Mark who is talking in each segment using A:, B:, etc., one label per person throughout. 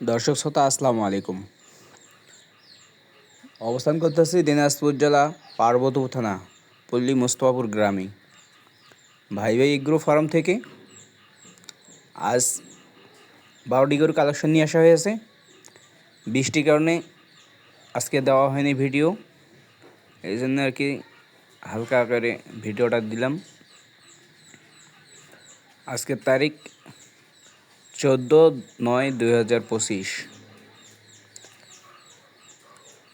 A: দর্শক শ্রোতা, আসসালামু আলাইকুম। অবস্থান করতেছি দিনাজপুর জেলা পার্বতপুর থানা, পল্লী মোস্তফাপুর গ্রামে। ভাই ভাই এগ্রো ফার্ম থেকে আজ বারোটি গরু কালেকশন নিয়ে আসা হয়েছে। বৃষ্টির কারণে আজকে দেওয়া হয়নি ভিডিও, এই জন্য আর কি হালকা আকারে ভিডিওটা দিলাম। আজকের তারিখ চোদ্দ নয় দুই হাজার পঁচিশ।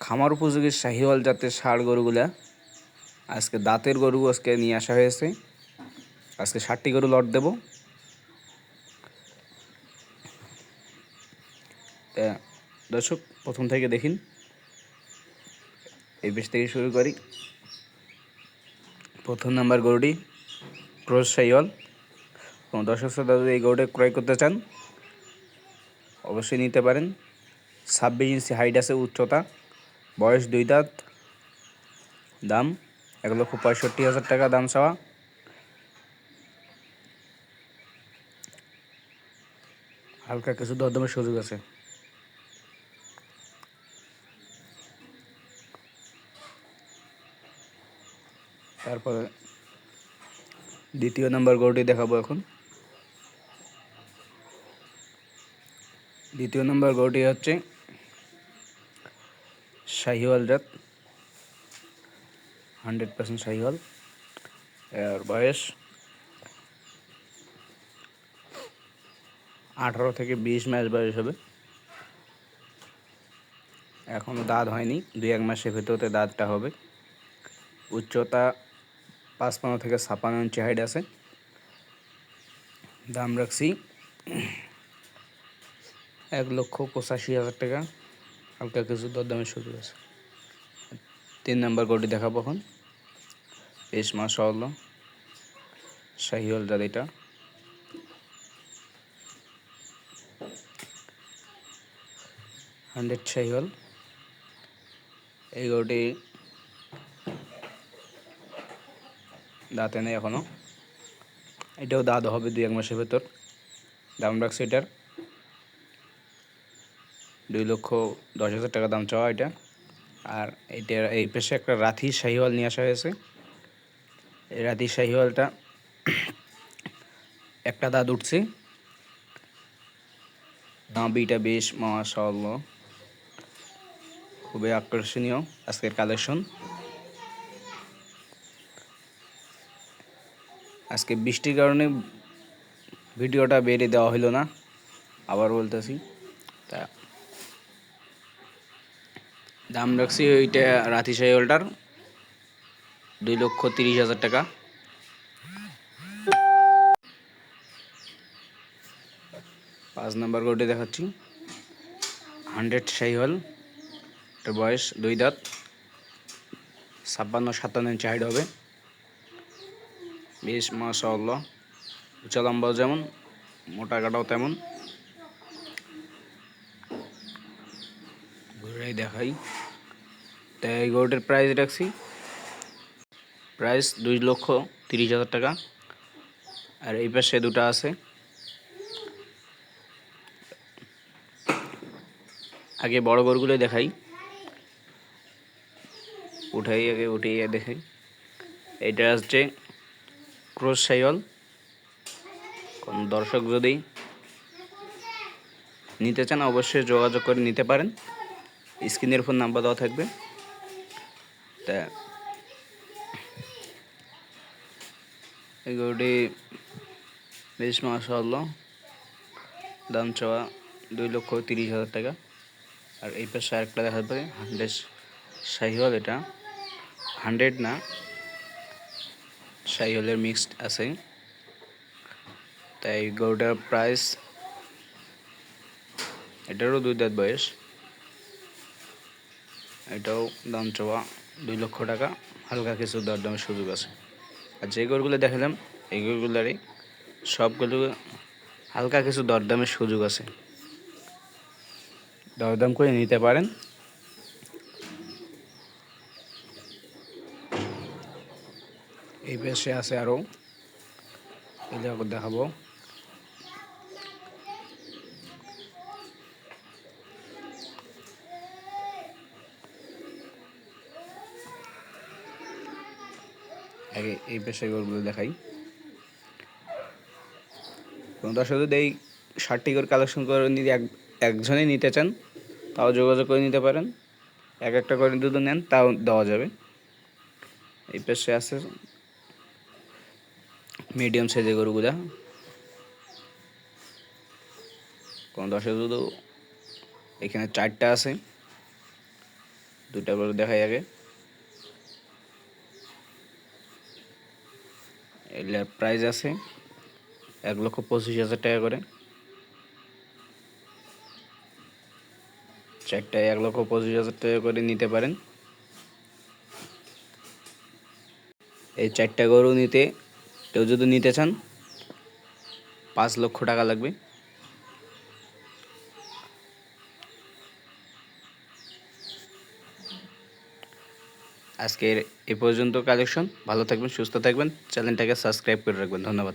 A: খামার উপযোগী শাহিওয়াল জাতের ষাড় গরুগুলা আজকে দাঁতের গরু আজকে নিয়ে আসা হয়েছে। আজকে ষাটটি গরু লট দেব। দর্শক, প্রথম থেকে দেখিন। এই বেশ থেকে শুরু করি। প্রথম নাম্বার গরুটি ক্রোজ শাহিওয়াল। কোনো দর্শক শ্রোতা যদি এই গরুটা ক্রয় করতে চান, অবশ্যই নিতে পারেন। ছাব্বিশ ইঞ্চি হাইট আছে উচ্চতা, বয়স দুই দাঁত, দাম এক লক্ষ পঁয়ষট্টি হাজার টাকা দাম চাওয়া। হালকা কিছু দরদামের সুযোগ আছে। তারপরে দ্বিতীয় নম্বর গরুটি দেখাবো এখন। দ্বিতীয় নম্বর গরুটি হচ্ছে শাহিওয়াল জাত। Hundred percent Sahiwal. এর বয়স আঠারো থেকে বিশ মাস বয়স হবে। এখনও দাঁত হয়নি, দুই এক মাসের ভেতরতে দাঁতটা হবে। উচ্চতা পাঁচপান্ন থেকে ছাপান্ন ইঞ্চি হাইট আছে। দাম রাখছি এক লক্ষ পঁচাশি হাজার টাকা। হালকা কিছু দরদামের সুযোগ আছে তিন নাম্বার গরুটি দেখাবো এখন। বেশ মাশাআল্লাহ। শাহিওয়াল জাত হান্ড্রেড শাহিওয়াল। এই গরুটি দাঁতে নেই এখনও এটাও দাঁত হবে দুই এক মাসের ভেতর। দাম রাখছে এটার। দুই লক্ষ দশ হাজার টাকা দাম চাওয়া এটা। আর এটা এই পেশে একটা রাথি শাহিওয়াল নিয়ে আসা হয়েছে। এই রাথি শাহিওয়ালটা একটা দাঁত উঠছে। দাঁবিটা বেশ, মাশাআল্লাহ। খুবই আকর্ষণীয় আজকের কালেকশন। আজকে বৃষ্টির কারণে ভিডিওটা বেরিয়ে দেওয়া হলো না, আবার বলতেছি। তা দাম রাখছি ওইটা রাতি সাইকেলটার দুই লক্ষ তিরিশ হাজার টাকা। পাঁচ নাম্বার গোটে দেখাচ্ছি। হান্ড্রেড সাইহল। এটার বয়স দুই দাঁত। ছাপ্পান্ন, সাতান্ন ইঞ্চি হাইট হবে। বেশ, মাশাআল্লাহ। উঁচা লম্বাও যেমন, মোটা কাটাও তেমন। ঘুরাই দেখাই। তাই এই গরুটার প্রাইস রাখছি। প্রাইস দুই লক্ষ তিরিশ হাজার টাকা। আর এই পাশে দুটা আছে। আগে বড় গরুগুলো দেখাই। উঠাই, আগে উঠেই দেখাই। এইটা আসছে ক্রোজ সাইল কোন দর্শক যদি নিতে চান, অবশ্যই যোগাযোগ করে নিতে পারেন। স্ক্রিনের ফোন নাম্বার দেওয়া থাকবে। তা এই গরুটি বেশ মাসাল্লাহ দাম চাওয়া দুই লক্ষ তিরিশ হাজার টাকা। আর এই পাশে আরেকটা দেখা যাবে হান্ড্রেড শাহিওয়াল এটা। হান্ড্রেড না, শাহিওয়ালের মিক্সড আছে। তাই গরুটার প্রাইস, এটারও দুই দাঁত বয়স। এটাও দাম চাওয়া দুই লক্ষ টাকা। হালকা কিছু দরদামের সুযোগ আছে। আর যে গরুগুলো দেখালাম, এই গরুগুলারই সবগুলো হালকা কিছু দরদামের সুযোগ আছে। দরদাম করে নিতে পারেন। এই পাশে আছে আরও দেখাবো। আগে এই পেশায় গরুগুলো দেখাই কোনো দর্শক এই ষাটটি করে কালেকশন করে নিতে এক একজনেই নিতে চান, তাও যোগাযোগ করে নিতে পারেন। এক একটা করে যদি নেন, তাও দেওয়া যাবে। এই পেশে আছে মিডিয়াম সাইজের গরুগুলা। কোনো দর্শক শুধু এখানে চারটা আছে। দুটা গরু দেখাই আগে। এগুলার প্রাইস আছে এক লক্ষ পঁচিশ হাজার টাকা করে। চারটায় এক লক্ষ পঁচিশ হাজার টাকা করে নিতে পারেন। এই চারটা গরু নিতে কেউ যদি নিতে চান, পাঁচ লক্ষ টাকা লাগবে। আজকের এ পর্যন্ত কালেকশন ভালো থাকবেন সুস্থ থাকবেন। চ্যানেলটাকে সাবস্ক্রাইব করে রাখবেন। ধন্যবাদ।